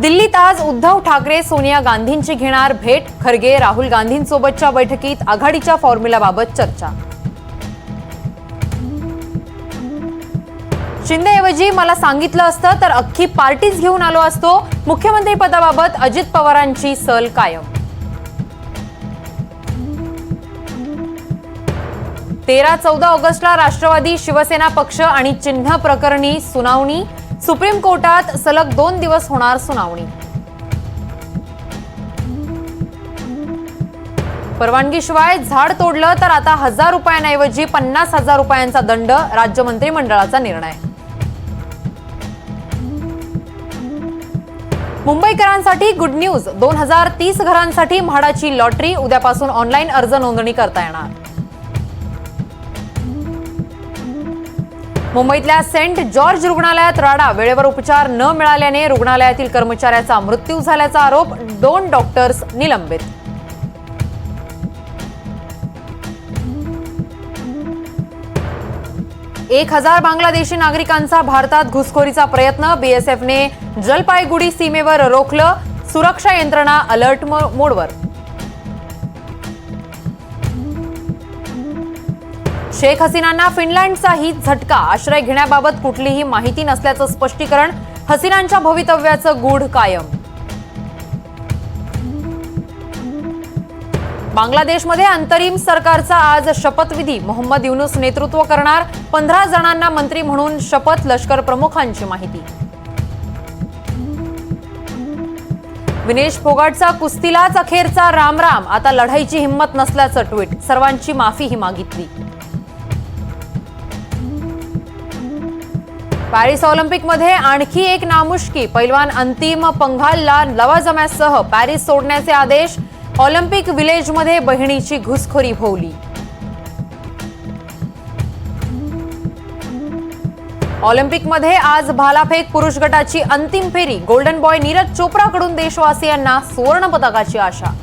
दिल्लीत आज उद्धव ठाकरे सोनिया गांधींची घेणार भेट. खरगे राहुल गांधींसोबतच्या बैठकीत आघाडीच्या फॉर्म्युलाबाबत चर्चा. शिंदेऐवजी मला सांगितलं असतं तर अख्खी पार्टीच घेऊन आलो असतो. मुख्यमंत्री पदाबाबत अजित पवारांची सल कायम. तेरा चौदा ऑगस्टला राष्ट्रवादी शिवसेना पक्ष आणि चिन्ह प्रकरणी सुनावणी. सुप्रीम कोर्टात सलग दोन दिवस होणार सुनावणी. परवानगीशिवाय झाड तोडलं तर आता हजार रुपयांऐवजी पन्नास हजार रुपयांचा दंड राज्य मंत्रिमंडळाचा निर्णय. मुंबईकरांसाठी गुड न्यूज दोन हजार तीस घरांसाठी म्हाडाची लॉटरी उद्यापासून ऑनलाईन अर्ज नोंदणी करता येणार. मुंबईतल्या सेंट जॉर्ज रुग्णालयात राडा वेळेवर उपचार न मिळाल्याने रुग्णालयातील कर्मचाऱ्याचा मृत्यू झाल्याचा आरोप दोन डॉक्टर्स निलंबित. एक हजार बांगलादेशी नागरिकांचा भारतात घुसखोरीचा प्रयत्न बीएसएफने जलपायगुडी सीमेवर रोखलं सुरक्षा यंत्रणा अलर्ट मो- मोडवर. शेख हसीनांना फिनलँडचाही झटका. आश्रय घेण्याबाबत कुठलीही माहिती नसल्याचं स्पष्टीकरण हसीनांच्या भवितव्याचं गूढ कायम. बांगलादेशमध्ये अंतरिम सरकारचा आज शपथविधी. मोहम्मद युनुस नेतृत्व करणार पंधरा जणांना मंत्री म्हणून शपथ लष्कर प्रमुखांची माहिती. विनेश फोगाटचा कुस्तीलाच अखेरचा रामराम. आता लढाईची हिंमत नसल्याचं ट्विट. सर्वांची माफीही मागितली. पॅरिस ऑलिम्पिकमध्ये आणखी एक नामुष्की. पैलवान अंतिम पंघालला लवाजम्यासह पॅरिस सोडण्याचे आदेश ऑलिम्पिक विलेजमध्ये बहिणीची घुसखोरी भोवली. ऑलिम्पिकमध्ये आज भालाफेक पुरुष गटाची अंतिम फेरी. गोल्डन बॉय नीरज चोप्राकडून देशवासियांना सुवर्ण पदकाची आशा.